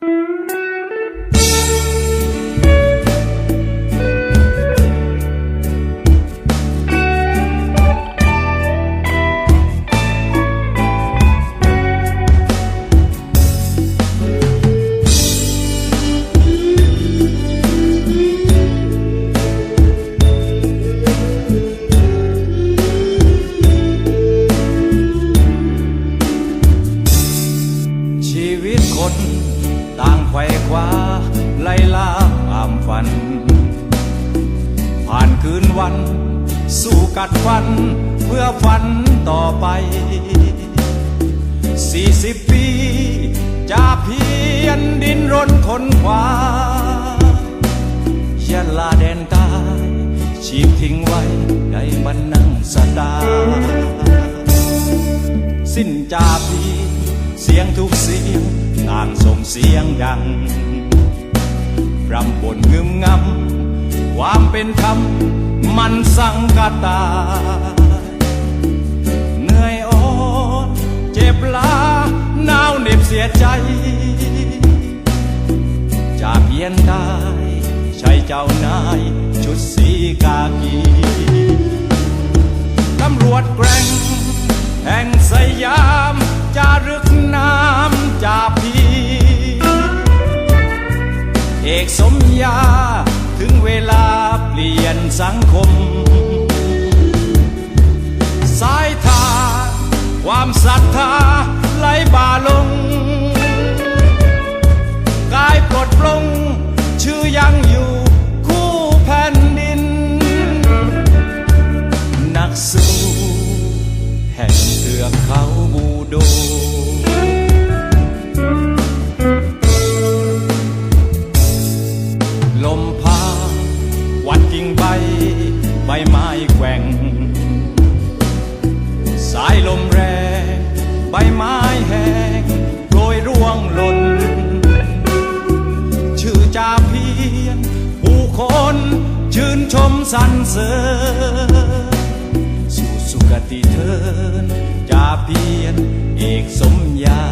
ชี มัน ผ่านคืนวัน สู้กัดฟัน เพื่อฝันต่อไป 40 ปี จะเพียนดินรนคนขวายะลาแดนใต้ชีพทิ้งไว้ได้มันนั่งสดาสิ้นจาพีเสียงทุกเสียงต่างส่งเสียงดัง รำบนงึมงำความเป็นธรรมมันสังกตา เหนื่อยอ่อนเจ็บลาหนาวเหน็บเสียใจจะเพียนได้ใช่เจ้านายชุดสีกากี อกสมยา ถึงเวลาเปลี่ยนสังคม สายทาความศรัทธาไหลบ่าลง กายปลดปลง ชื่อยังอยู่คู่แผ่นดิน นักสู้แห่งเทือกเขาบูโด ใบไม้แกว่ง สายลมแรง ใบไม้แห้งโรยร่วงหล่น ชื่อจาเพียน ผู้คนชื่นชมสรรเสริญสู่สุคติเทินจาเพียนเอกสมยา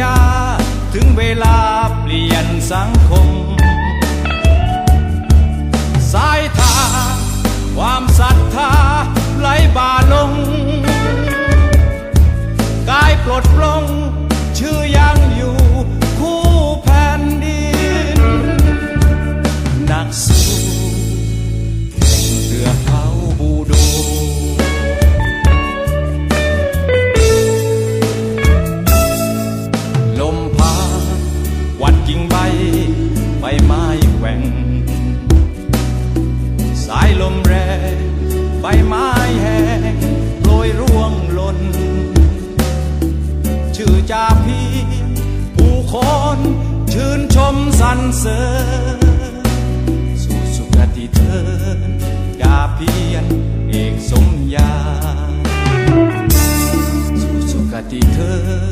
ญา ถึงเวลาเปลี่ยนสังคม ไม้แห้งโรยร่วงหล่น ชื่อจาพีผู้คนชื่นชมสรรเสริญสู่สุคติเทินจาเพียนเอกสมยาสู่สุคติเทิน